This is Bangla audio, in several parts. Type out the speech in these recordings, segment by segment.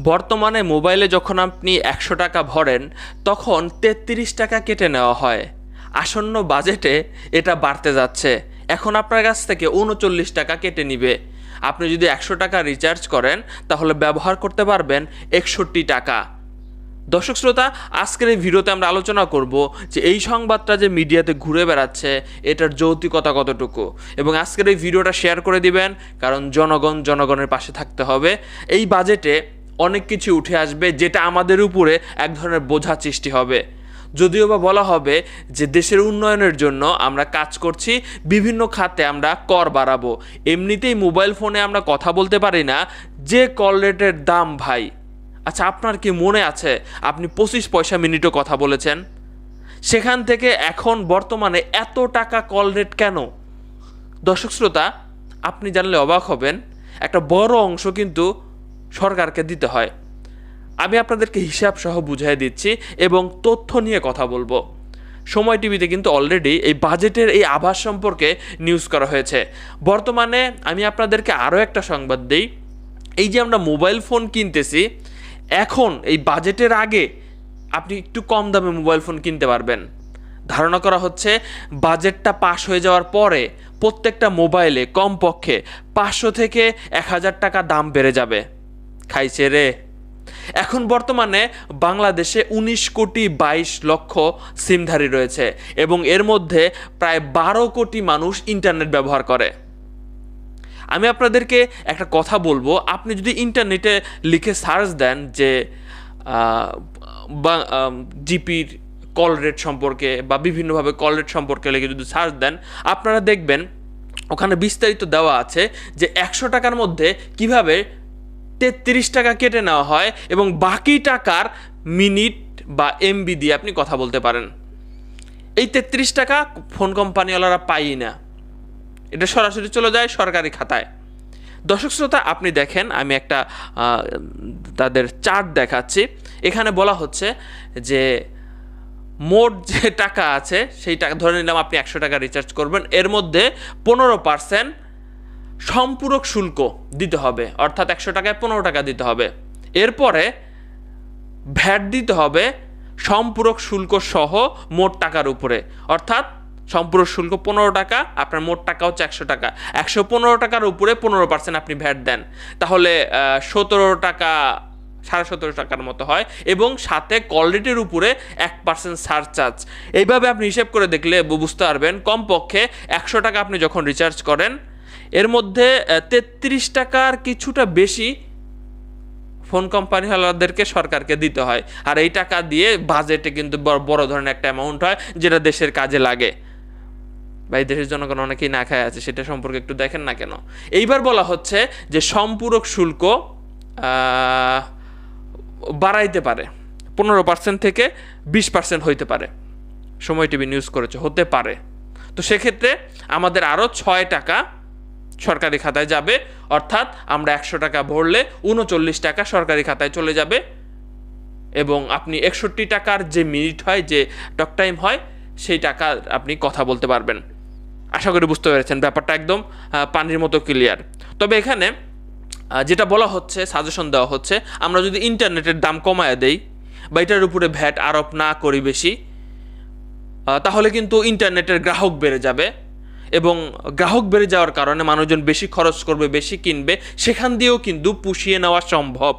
বর্তমানে মোবাইলে যখন আপনি একশো টাকা ভরেন, তখন তেত্রিশ টাকা কেটে নেওয়া হয়। আসন্ন বাজেটে এটা বাড়তে যাচ্ছে। এখন আপনার কাছ থেকে উনচল্লিশ টাকা কেটে নিবে। আপনি যদি একশো টাকা রিচার্জ করেন, তাহলে ব্যবহার করতে পারবেন একষট্টি টাকা। দর্শক শ্রোতা, আজকের এই ভিডিওতে আমরা আলোচনা করব যে এই সংবাদটা যে মিডিয়াতে ঘুরে বেড়াচ্ছে, এটার যৌক্তিকতা কতটুকু? এবং আজকের এই ভিডিওটা শেয়ার করে দিবেন, কারণ জনগণ জনগণের পাশে থাকতে হবে। এই বাজেটে অনেক কিছু উঠে আসবে যেটা আমাদের উপরে এক ধরনের বোঝা সৃষ্টি হবে। যদিও বা বলা হবে যে দেশের উন্নয়নের জন্য আমরা কাজ করছি, বিভিন্ন খাতে আমরা কর বাড়াবো। এমনিতেই মোবাইল ফোনে আমরা কথা বলতে পারি না, যে কল রেটের দাম ভাই। আচ্ছা আপনার কি মনে আছে আপনি পঁচিশ পয়সা মিনিটও কথা বলেছেন? সেখান থেকে এখন বর্তমানে এত টাকা কল রেট কেন? দর্শক শ্রোতা, আপনি জানলে অবাক হবেন, একটা বড় অংশ কিন্তু সরকারকে দিতে হয়। আমি আপনাদেরকে হিসাব সহ বুঝিয়ে দিচ্ছি এবং তথ্য নিয়ে কথা বলব। সময় টিভিতে কিন্তু অলরেডি এই বাজেটের এই আভাস সম্পর্কে নিউজ করা হয়েছে। বর্তমানে আমি আপনাদেরকে আরও একটা সংবাদ দিই। এই যে আমরা মোবাইল ফোন কিনতেছি, এখন এই বাজেটের আগে আপনি একটু কম দামে মোবাইল ফোন কিনতে পারবেন। ধারণা করা হচ্ছে বাজেটটা পাশ হয়ে যাওয়ার পরে প্রত্যেকটা মোবাইলে কমপক্ষে পাঁচশো থেকে এক হাজার টাকা দাম বেড়ে যাবে। খাইছে রে। এখন বর্তমানে বাংলাদেশে উনিশ কোটি বাইশ লক্ষ সিমধারী রয়েছে এবং এর মধ্যে প্রায় বারো কোটি মানুষ ইন্টারনেট ব্যবহার করে। আমি আপনাদেরকে একটা কথা বলব, আপনি যদি ইন্টারনেটে লিখে সার্চ দেন যে জিপির কল রেট সম্পর্কে বা বিভিন্নভাবে কল রেট সম্পর্কে লিখে যদি সার্চ দেন, আপনারা দেখবেন ওখানে বিস্তারিত দেওয়া আছে যে একশো টাকার মধ্যে কীভাবে তেত্রিশ টাকা কেটে নেওয়া হয় এবং বাকি টাকার মিনিট বা এমবি দিয়ে আপনি কথা বলতে পারেন। এই তেত্রিশ টাকা ফোন কোম্পানিওয়ালারা পাই না। এটা সরাসরি চলে যায় সরকারি খাতায়। দর্শক শ্রোতা, আপনি দেখেন, আমি একটা তাদের চার্ট দেখাচ্ছি। এখানে বলা হচ্ছে যে মোট যে টাকা আছে, সেই টাকা, ধরে নিলাম আপনি একশো টাকা রিচার্জ করবেন। এর মধ্যে পনেরো পার্সেন্ট সম্পূরক শুল্ক দিতে হবে, অর্থাৎ একশো টাকায় পনেরো টাকা দিতে হবে। এরপরে ভ্যাট দিতে হবে সম্পূরক শুল্ক সহ মোট টাকার উপরে, অর্থাৎ সম্পূরক শুল্ক পনেরো টাকা, আপনার মোট টাকা হচ্ছে একশো টাকা। একশো পনেরো টাকার উপরে পনেরো পার্সেন্ট আপনি ভ্যাট দেন। তাহলে সতেরো টাকা, সাড়ে সতেরো টাকার মতো হয় এবং সাথে কোয়ালিটির উপরে এক পার্সেন্ট সারচার্জ। এইভাবে আপনি হিসেব করে দেখলে বুঝতে পারবেন, কমপক্ষে একশো টাকা আপনি যখন রিচার্জ করেন এর মধ্যে তেত্রিশ টাকার কিছুটা বেশি ফোন কোম্পানিওয়ালাদেরকে সরকারকে দিতে হয়। আর এই টাকা দিয়ে বাজেটে কিন্তু বড় ধরনের একটা অ্যামাউন্ট হয়, যেটা দেশের কাজে লাগে। ভাই, দেশের জনগণ অনেকেই না খায় আছে, সেটা সম্পর্কে একটু দেখেন না কেন? এইবার বলা হচ্ছে যে সম্পূরক শুল্ক বাড়াইতে পারে। পনেরো পার্সেন্ট থেকে বিশ পার্সেন্ট হইতে পারে। সময় টিভি নিউজ করেছে, হতে পারে। তো সেক্ষেত্রে আমাদের আরও ছয় টাকা সরকারি খাতায় যাবে, অর্থাৎ আমরা একশো টাকা ভরলে উনচল্লিশ টাকা সরকারি খাতায় চলে যাবে। এবং আপনি একষট্টি টাকার যে মিনিট হয়, যে টক টাইম হয়, সেই টাকা আপনি কথা বলতে পারবেন। আশা করি বুঝতে পেরেছেন ব্যাপারটা একদম পানির মতো ক্লিয়ার তবে এখানে যেটা বলা হচ্ছে সাজেশন দেওয়া হচ্ছে, আমরা যদি ইন্টারনেটের দাম কমায় দেই বা এটার উপরে ভ্যাট আরোপ না করি বেশি তাহলে কিন্তু ইন্টারনেটের গ্রাহক বেড়ে যাবে। এবং গ্রাহক বেড়ে যাওয়ার কারণে মানুষজন বেশি খরচ করবে, বেশি কিনবে, সেখান দিয়েও কিন্তু পুষিয়ে নেওয়া সম্ভব।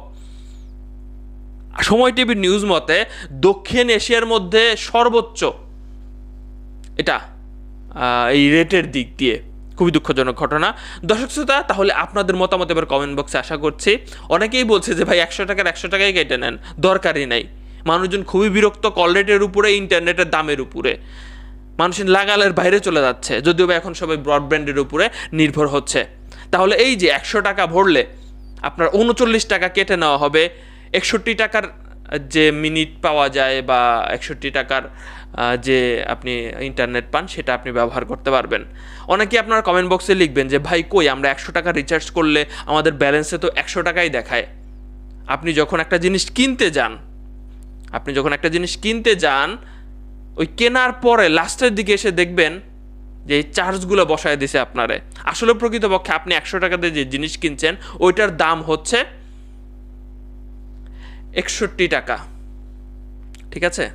সময় টিভির নিউজ মতে, দক্ষিণ এশিয়ার মধ্যে সর্বোচ্চ এটা এই রেটের দিক দিয়ে খুবই দুঃখজনক ঘটনা। দর্শক শ্রোতা, তাহলে আপনাদের মতামত এবার কমেন্ট বক্সে আশা করছি। অনেকেই বলছে যে, ভাই, একশো টাকার একশো টাকাই কেটে নেন, দরকারই নাই। মানুষজন খুবই বিরক্ত কল রেটের উপরে, ইন্টারনেটের দামের উপরে। মানুষের লাগালের বাইরে চলে যাচ্ছে, যদিও বা এখন সবাই ব্রডব্যান্ডের উপরে নির্ভর হচ্ছে। তাহলে এই যে একশো টাকা ভরলে আপনার উনচল্লিশ টাকা কেটে নেওয়া হবে, একষট্টি টাকার যে মিনিট পাওয়া যায় বা একষট্টি টাকার যে আপনি ইন্টারনেট পান, সেটা আপনি ব্যবহার করতে পারবেন। অনেকে আপনার কমেন্ট বক্সে লিখবেন যে, ভাই, কই? আমরা একশো টাকা রিচার্জ করলে আমাদের ব্যালেন্সে তো একশো টাকাই দেখায়। আপনি যখন একটা জিনিস কিনতে যান, আপনি যখন একটা জিনিস কিনতে যান ওই কেনার পরে লাস্টের দিকে এসে দেখবেন যে এই চার্জগুলো বসায় দিছে আপনারে। আসলে প্রকৃতপক্ষে আপনি একশো টাকাতে যে জিনিস কিনছেন, ওইটার দাম হচ্ছে একষট্টি টাকা। ঠিক আছে?